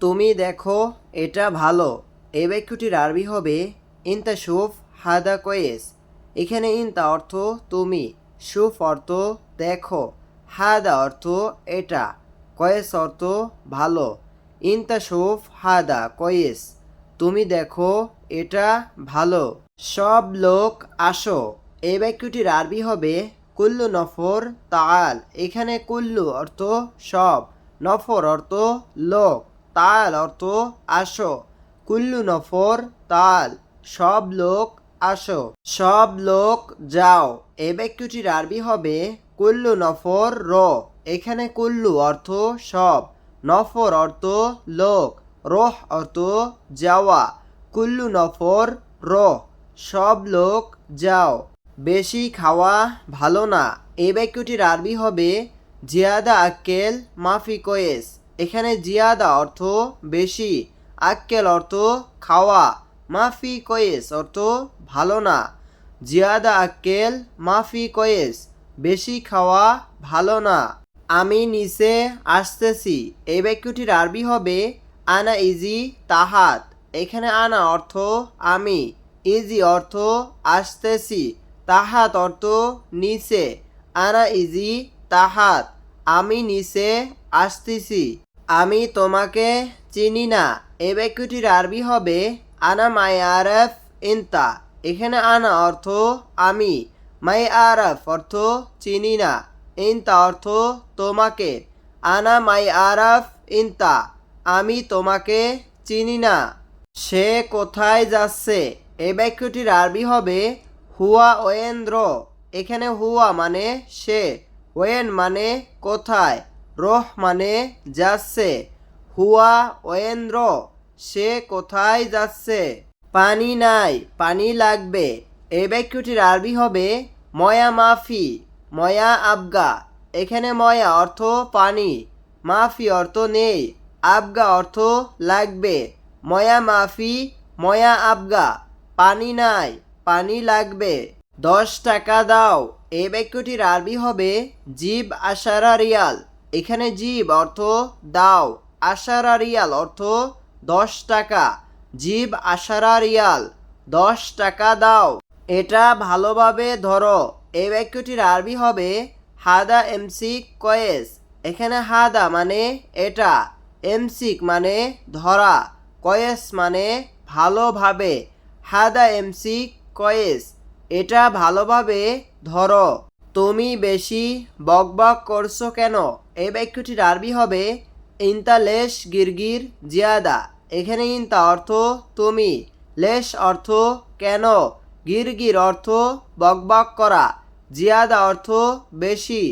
তুমি দেখো, এটা ভালো। এই বাক্যটির আরবি হবে ইনতা শুফ হাদা কয়েস। এখানে ইনতা অর্থ তুমি, শুফ অর্থ দেখো, হাদা অর্থ এটা, কয়েস অর্থ ভালো। ইনতা শুফ হাদা কয়েস, তুমি দেখো, এটা ভালো। সব লোক আসো। এই বাক্যটির আরবি হবে কুল্লু নফর তাল এখানে কুল্লু অর্থ সব, নফর অর্থ লোক। তাল অর্থ আসো। কুল্লু নফর, তাল, সব লোক আসো। সব লোক যাও। এ বাক্যটির আরবি হবে কুল্লু নফর, র। এখানে কুল্লু অর্থ সব। নফর অর্থ লোক। রোহ অর্থ যাওয়া। কুল্লু নফর রোহ সব লোক যাও। বেশি খাওয়া ভালো না। এই বাক্যটির আরবি হবে জিয়াদা আক্কেল মাফি কয়েস এখানে জিয়াদা অর্থ বেশি, আক্কেল অর্থ খাওয়া, মাফি কয়েস অর্থ ভালো না। জিয়াদা, আক্কেল, মাফি কয়েস, বেশি খাওয়া ভালো না। আমি নিচে আসতেছি। এই বাক্যটির আরবি হবে, আনা ইজি তাহাত। এখানে আনা অর্থ আমি, ইজি অর্থ আসতেছি, তাহাত অর্থ নিচে, আনা ইজি তাহাত। আমি নিচে আসতেছি। আমি তোমাকে চিনি না। এ বাক্যটির আরবি হবে, আনা মাই আরফ ইনতা। এখানে আনা অর্থ আমি। মাই আরফ অর্থ চিনি না। ইনতা অর্থ তোমাকে। আনা মাই আরফ ইনতা। আমি তোমাকে চিনি না। সে কোথায় যাচ্ছে? এই বাক্যটির আরবি হবে, হুয়া ওয়েন্দ্র। এখানে হুয়া মানে সে। ওয়েন মানে কোথায়? রোহ মানে যাচ্ছে। হুয়া ওয়েন্দ্র সে কোথায় যাচ্ছে? পানি নাই, পানি লাগবে। এই বাক্যটির আরবি হবে, ময়া মাফি, ময়া আবগা। এখানে ময়া অর্থ পানি, মাফি অর্থ নেই, আবগা অর্থ লাগবে। ময়া মাফি, ময়া আবগা, পানি নাই, পানি লাগবে। দশ টাকা দাও। এই বাক্যটির আরবি হবে, জীব আশারা রিয়াল। এখানে জীব অর্থ দাও। আশারা রিয়াল অর্থ দশ টাকা। জীব আশারা রিয়াল দশ টাকা দাও। এটা ভালোভাবে ধরো। এই বাক্যটির আরবি হবে হাদা এমসিক কয়েস। এখানে হাদা মানে এটা। এমসিক মানে ধরা। কয়েস মানে ভালোভাবে। হাদা এমসিক কয়েস। এটা ভালোভাবে ধরো। তুমি বেশি বকবক করছ কেন? এই বাক্যটির আরবি হবে ইনতা লেশ গিরগির জিয়াদা। এখানে ইনতা অর্থ তুমি, লেশ অর্থ কেন? গিরগির অর্থ বকবক করা, জিয়াদা অর্থ বেশি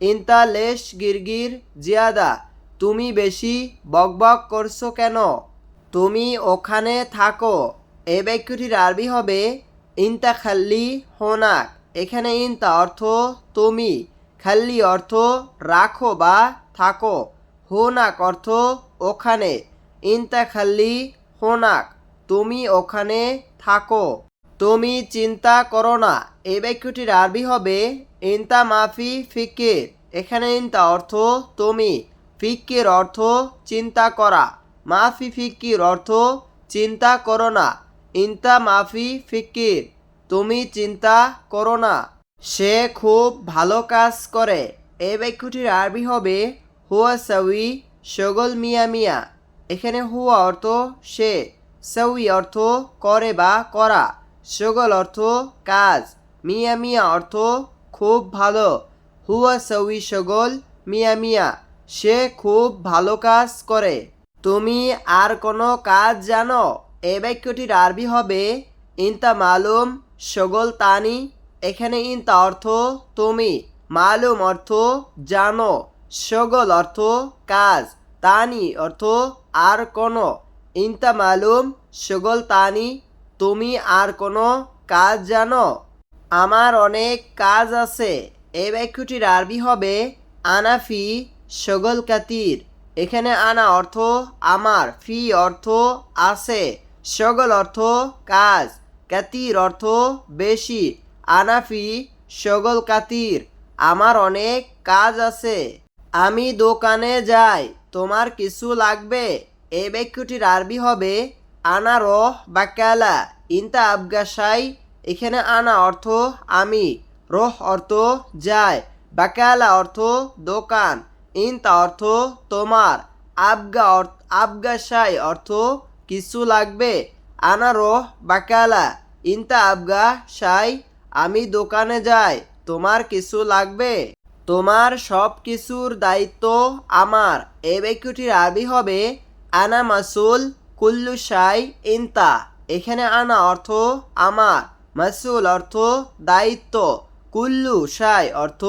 ইনতা লেশ গিরগির জিয়াদা। তুমি বেশি বকবক করছ কেন? তুমি ওখানে থাকো। এই বাক্যটির আরবি হবে ইনতা খাল্লি হোনাক। এখানে ইনতা অর্থ তুমি খাল্লি অর্থ রাখো বা থাকো। হোনাক অর্থ ওখানে ইনতা খাল্লি হোনাক, তুমি ওখানে থাকো। তুমি চিন্তা করো না এই বাক্যটির আরবি হবে ইনতা মাফি ফিকির এখানে ইনতা অর্থ তুমি, ফিকির অর্থ চিন্তা করা। মাফি ফিকির অর্থ চিন্তা করো না ইনতা মাফি ফিকির। তুমি চিন্তা করো না। সে খুব ভালো কাজ করে। এই বাক্যটির আরবি হবে, হুয়া সাউই সগল মিয়া মিয়া। এখানে হুয়া অর্থ সে, সাউই অর্থ করে বা করা। সগল অর্থ কাজ, মিয়া মিয়া অর্থ খুব ভালো। হুয়া সাউই সগল মিয়া মিয়া। সে খুব ভালো কাজ করে। তুমি আর কোনো কাজ জানো? এই বাক্যটির আরবি হবে, ইনতা মালুম সগল তানি, এখানে ইনতা অর্থ তুমি, মালুম অর্থ জানো, সগল অর্থ কাজ, তানি অর্থ আর কোনো, ইনতা মালুম, সগল তানি, তুমি আর কোনো কাজ জানো। আমার অনেক কাজ আছে এই বাক্যটির আরবি হবে আনাফি সগল কাতির, এখানে আনা অর্থ আমার, ফি অর্থ আছে, সগল অর্থ কাজ। কাতির অর্থ বেশি। আনাফি সগল কাতির, আমার অনেক কাজ আছে। আমি দোকানে যাই, তোমার কিছু লাগবে? এই বাক্যটির আরবি হবে, আনা রহ বাকালা ইনতা আবগাসাই এখানে আনা অর্থ আমি, রহ অর্থ যায় বাকালা অর্থ দোকান। ইনতা অর্থ তোমার, আবগা অর্থ আবগাসাই অর্থ কিছু লাগবে। আনা রহ বাকালা, ইনতা আবগা সাই আমি দোকানে যাই, তোমার কিছু লাগবে? তোমার সব কিছুর দায়িত্ব আমার। এ বাক্যটির আরবি হবে। আনা মাসুল, কুল্লু সাই ইনতা। এখানে আনা অর্থ আমার, মাসুল অর্থ দায়িত্ব। কুল্লু সাই অর্থ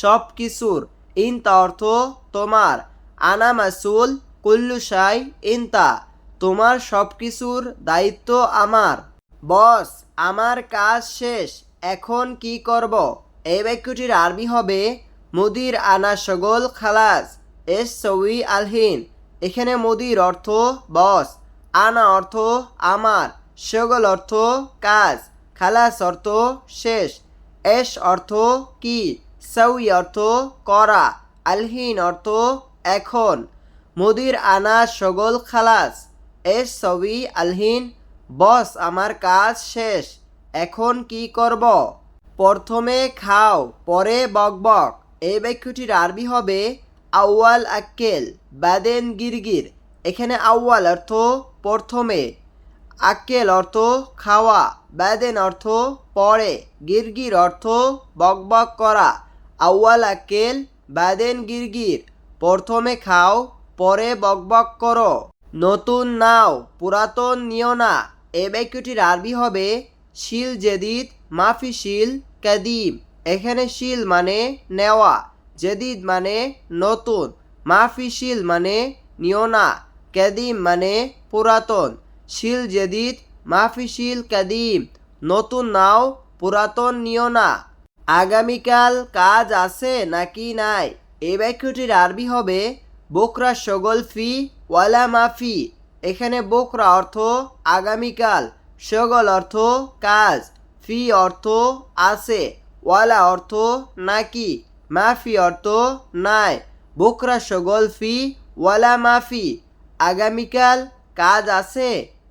সব কিছুর, ইনতা অর্থ তোমার। আনা মাসুল, কুল্লু সাই ইনতা। তোমার সব কিছুর দায়িত্ব আমার। বস, আমার কাজ শেষ। এখন কি করব? এই বাক্যটির আরবি হবে মুদির আনা সগল খালাস, এস সউই আলহিন। এখানে মুদির অর্থ বস, আনা অর্থ আমার, সগল অর্থ কাজ, খালাস অর্থ শেষ। এস অর্থ কি? সউই অর্থ করা, আলহিন অর্থ এখন। মুদির আনা সগল খালাস এস সবই আলহিন, বস, আমার কাজ শেষ, এখন কি করব? প্রথমে খাও, পরে বকবক এই বাক্যটির আরবি হবে আউয়াল আক্কেল, বাদেন গিরগির। এখানে আউয়াল অর্থ প্রথমে, আক্কেল অর্থ খাওয়া, বাদেন অর্থ পরে, গিরগির অর্থ বকবক করা। আউয়াল আক্কেল, বাদেন গিরগির। প্রথমে খাও, পরে বকবক করো। নতুন নাও, পুরাতন নিও না। এ বাক্যটির আরবি হবে শিল জেদিদ, মাফি শিল কাদিম। এখানে শিল মানে নেওয়া, জেদিদ মানে নতুন। মাফি শিল মানে নিও না, কাদিম মানে পুরাতন। শিল জেদিদ, মাফি শিল কাদিম। নতুন নাও, পুরাতন নিও না। আগামীকাল কাজ আছে নাকি নাই? এই বাক্যটির আরবি হবে বোকরা সগল ফি, ওয়ালা মাফি এখানে বোকরা অর্থ আগামীকাল সগল অর্থ কাজ, ফি অর্থ আছে, ওয়ালা অর্থ নাকি মাফি অর্থ নাই। বোকরা সগল ফি, ওয়ালা মাফি আগামীকাল কাজ আছে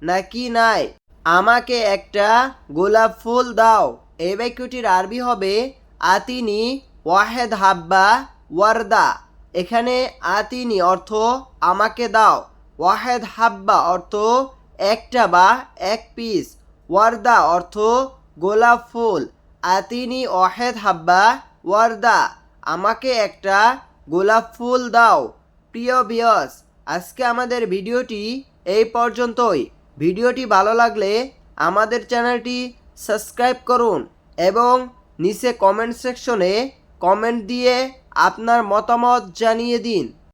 নাকি নাই? আমাকে একটা গোলাপ ফুল দাও। এই বাক্যটির আরবি হবে আতিনি ওয়াহেদ হাব্বা ওয়ারদা। এখানে আতিনি অর্থ আমাকে দাও, ওয়াহেদ হাব্বা অর্থ একটা বা এক পিস ওয়ারদা অর্থ গোলাপ ফুল, আতিনি ওয়াহেদ হাব্বা ওয়ারদা, আমাকে একটা গোলাপ ফুল দাও। প্রিয় বিয়স আজকে আমাদের ভিডিওটি এই পর্যন্তই। ভিডিওটি ভালো লাগলে আমাদের চ্যানেলটি সাবস্ক্রাইব করুন এবং নিচে কমেন্ট সেকশনে কমেন্ট দিয়ে আপনার মতামত জানিয়ে দিন।